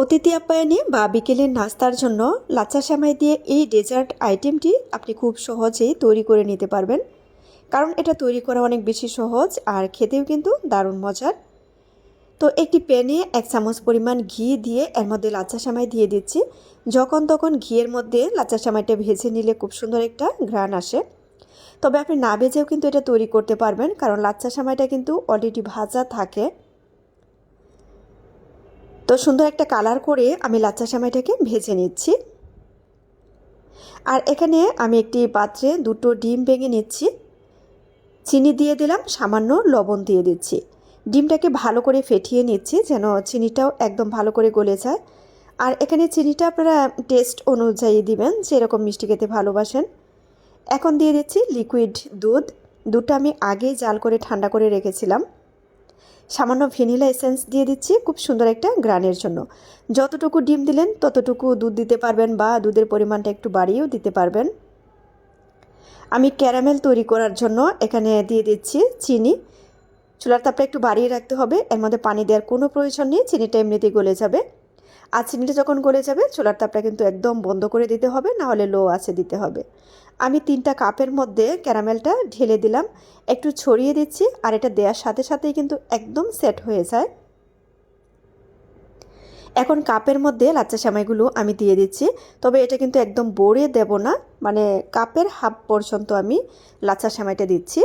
অতিথি আপ্যায়নে বা বিকেলের নাস্তার জন্য লাচ্চা সেমাই দিয়ে এই ডেজার্ট আইটেমটি আপনি খুব সহজেই তৈরি করে নিতে পারবেন। কারণ এটা তৈরি করা অনেক বেশি সহজ আর খেতেও কিন্তু দারুণ মজার। তো একটি প্যানে এক চামচ পরিমাণ ঘি দিয়ে এর মধ্যে লাচ্চা সেমাই দিয়ে দিচ্ছি। যখন তখন ঘিয়ের মধ্যে লাচ্চা সেমাইটা ভেজে নিলে খুব সুন্দর একটা ঘ্রাণ আসে। তবে আপনি না ভেজেও কিন্তু এটা তৈরি করতে পারবেন, কারণ লাচ্চা সেমাইটা কিন্তু অলরেডি ভাজা থাকে। তো সুন্দর একটা কালার করে আমি লাচ্চা সেমাইটাকে ভেজে নিচ্ছি। আর এখানে আমি একটি পাত্রে দুটো ডিম ভেঙে নিচ্ছি। চিনি দিয়ে দিলাম, সামান্য লবণ দিয়ে দিচ্ছি। ডিমটাকে ভালো করে ফেটিয়ে নিচ্ছি যেন চিনিটাও একদম ভালো করে গলে যায়। আর এখানে চিনিটা আপনারা টেস্ট অনুযায়ী দিবেন, যেরকম মিষ্টি খেতে ভালোবাসেন। এখন দিয়ে দিচ্ছি লিকুইড দুধ। দুধটা আমি আগেই জাল করে ঠান্ডা করে রেখেছিলাম। সামান্য ভ্যানিলা এসেন্স দিয়ে দিচ্ছি খুব সুন্দর একটা গ্রানের জন্য। যতটুকু ডিম দিলেন, ততটুকু দুধ দিতে পারবেন বা দুধের পরিমাণটা একটু বাড়িয়েও দিতে পারবেন। আমি ক্যারামেল তৈরি করার জন্য এখানে দিয়ে দিচ্ছি চিনি। চুলার তাপটা একটু বাড়িয়ে রাখতে হবে, এর মধ্যে পানি দেওয়ার কোনো প্রয়োজন নেই, চিনিটা এমনিতেই গলে যাবে। আর চিনিটা যখন গলে যাবে, চুলার তাপটা কিন্তু একদম বন্ধ করে দিতে হবে না হলে লো আছে দিতে হবে। আমি তিনটা কাপের মধ্যে ক্যারামেলটা ঢেলে দিলাম, একটু ছড়িয়ে দিচ্ছি, আর এটা দেওয়ার সাথে সাথেই কিন্তু একদম সেট হয়ে যায়। এখন কাপের মধ্যে লাচ্চা সেমাইগুলো আমি দিয়ে দিচ্ছি, তবে এটা কিন্তু একদম বড়ে দেব না মানে কাপের হাফ পর্যন্ত আমি লাচ্চা সেমাইটা দিচ্ছি।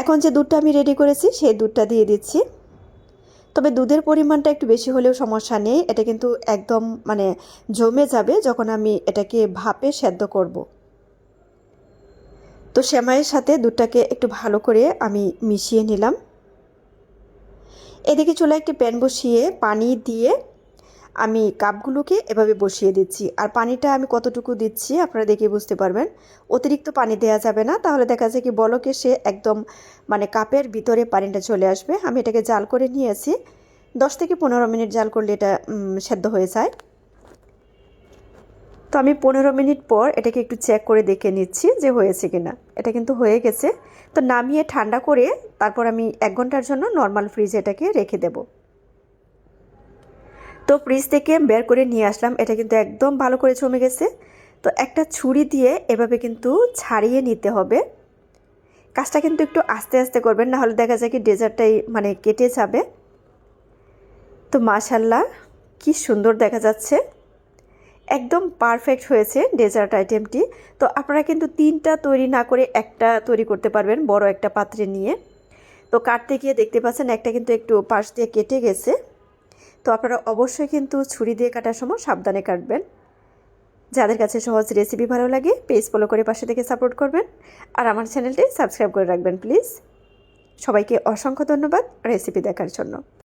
এখন যে দুধটা আমি রেডি করেছি, সেই দুধটা দিয়ে দিচ্ছি। তবে দুধের পরিমাণটা একটু বেশি হলেও সমস্যা নেই। এটা কিন্তু একদম মানে জমে যাবে যখন আমি এটাকে ভাপে সেদ্ধ করব। তো সেমাইয়ের সাথে দুধটাকে একটু ভালো করে আমি মিশিয়ে নিলাম। এদিকে চলে একটি প্যান বসিয়ে পানি দিয়ে আমি কাপগুলোকে এভাবে বসিয়ে দিচ্ছি। আর পানিটা আমি কতটুকু দিচ্ছি আপনারা দেখে বুঝতে পারবেন। অতিরিক্ত পানি দেওয়া যাবে না, তাহলে দেখা যায় কি বলকে সে একদম মানে কাপের ভিতরে পানিটা চলে আসবে। আমি এটাকে জাল করে নিয়েছি। দশ থেকে পনেরো মিনিট জাল করলে এটা সেদ্ধ হয়ে যায়। তো আমি পনেরো মিনিট পর এটাকে একটু চেক করে দেখে নিচ্ছি যে হয়েছে কিনা। এটা কিন্তু হয়ে গেছে। তো নামিয়ে ঠান্ডা করে তারপর আমি এক ঘণ্টার জন্য নর্মাল ফ্রিজে এটাকে রেখে দেবো। তো ফ্রিজ থেকে বের করে নিয়ে আসলাম। এটা কিন্তু একদম ভালো করে জমে গেছে। তো একটা ছুরি দিয়ে এভাবে কিন্তু ছাড়িয়ে নিতে হবে। কাজটা কিন্তু একটু আস্তে আস্তে করবেন, নাহলে দেখা যায় কি ডেজার্টটাই মানে কেটে যাবে। তো মাশাল্লাহ কি সুন্দর দেখা যাচ্ছে। একদম পারফেক্ট হয়েছে ডেজার্ট আইটেমটি তো আপনারা কিন্তু তিনটা তৈরি না করে একটা তৈরি করতে পারবেন বড় একটা পাত্রে নিয়ে। তো কাটতে গিয়ে দেখতে পাচ্ছেন একটা কিন্তু একটু পাশ দিয়ে কেটে গেছে। তো আপনারা অবশ্যই কিন্তু ছুরি দিয়ে কাটার সময় সাবধানে কাটবেন। যাদের কাছে সহজ রেসিপি ভালো লাগে পেজ ফলো করে পাশে থেকে সাপোর্ট করবেন। আর আমার চ্যানেলটি সাবস্ক্রাইব করে রাখবেন প্লিজ সবাইকে অসংখ্য ধন্যবাদ রেসিপি দেখার জন্য।